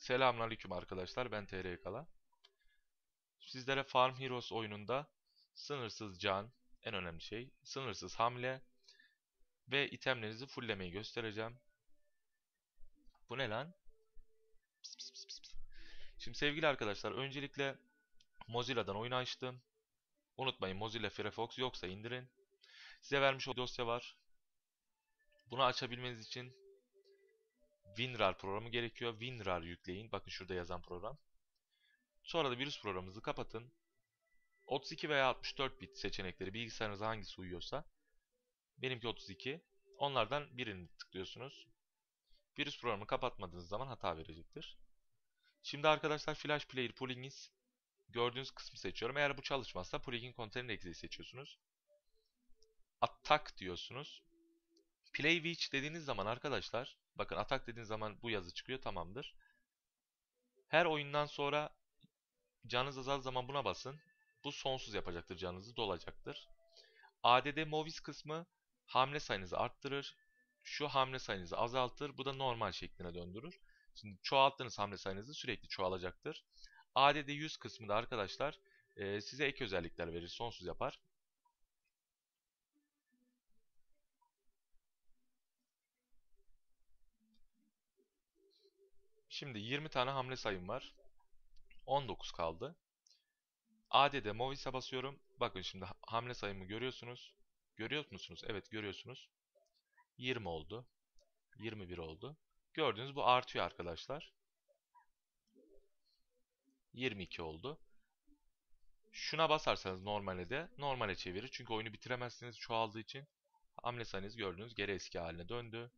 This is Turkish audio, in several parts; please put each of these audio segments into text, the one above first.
Selamünaleyküm arkadaşlar. Ben TR Kala. Sizlere Farm Heroes oyununda sınırsız can, en önemli şey, sınırsız hamle ve itemlerinizi fulllemeyi göstereceğim. Bu ne lan? Pıs pıs pıs pıs. Şimdi sevgili arkadaşlar, öncelikle Mozilla'dan oyunu açtım. Unutmayın Mozilla Firefox yoksa indirin. Size vermiş o dosya var. Bunu açabilmeniz için WinRAR programı gerekiyor. WinRAR yükleyin. Bakın şurada yazan program. Sonra da virüs programınızı kapatın. 32 veya 64 bit seçenekleri bilgisayarınıza hangisi uyuyorsa. Benimki 32. Onlardan birini tıklıyorsunuz. Virüs programını kapatmadığınız zaman hata verecektir. Şimdi arkadaşlar Flash Player Plugins gördüğünüz kısmı seçiyorum. Eğer bu çalışmazsa Plugin Container Exe'yi seçiyorsunuz. Attack diyorsunuz. Play Which dediğiniz zaman arkadaşlar, bakın atak dediğiniz zaman bu yazı çıkıyor tamamdır. Her oyundan sonra canınız azal zaman buna basın. Bu sonsuz yapacaktır canınızı dolacaktır. ADD Movies kısmı hamle sayınızı arttırır. Şu hamle sayınızı azaltır. Bu da normal şekline döndürür. Şimdi çoğalttığınız hamle sayınızı sürekli çoğalacaktır. ADD 100 kısmı da arkadaşlar e, size ek özellikler verir. Sonsuz yapar. Şimdi 20 tane hamle sayım var. 19 kaldı. AD'de Movis'e basıyorum. Bakın şimdi hamle sayımı görüyorsunuz. Görüyor musunuz? Evet görüyorsunuz. 20 oldu. 21 oldu. Gördüğünüz bu artıyor arkadaşlar. 22 oldu. Şuna basarsanız normale de normale çevirir. Çünkü oyunu bitiremezsiniz çoğaldığı için. Hamle sayınız gördüğünüz geri eski haline döndü.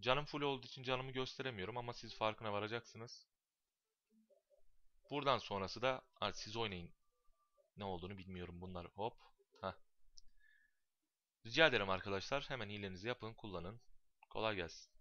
Canım full olduğu için canımı gösteremiyorum ama siz farkına varacaksınız. Buradan sonrası da siz oynayın. Ne olduğunu bilmiyorum bunlar. Hop. Heh. Rica ederim arkadaşlar. Hemen hilenizi yapın, kullanın. Kolay gelsin.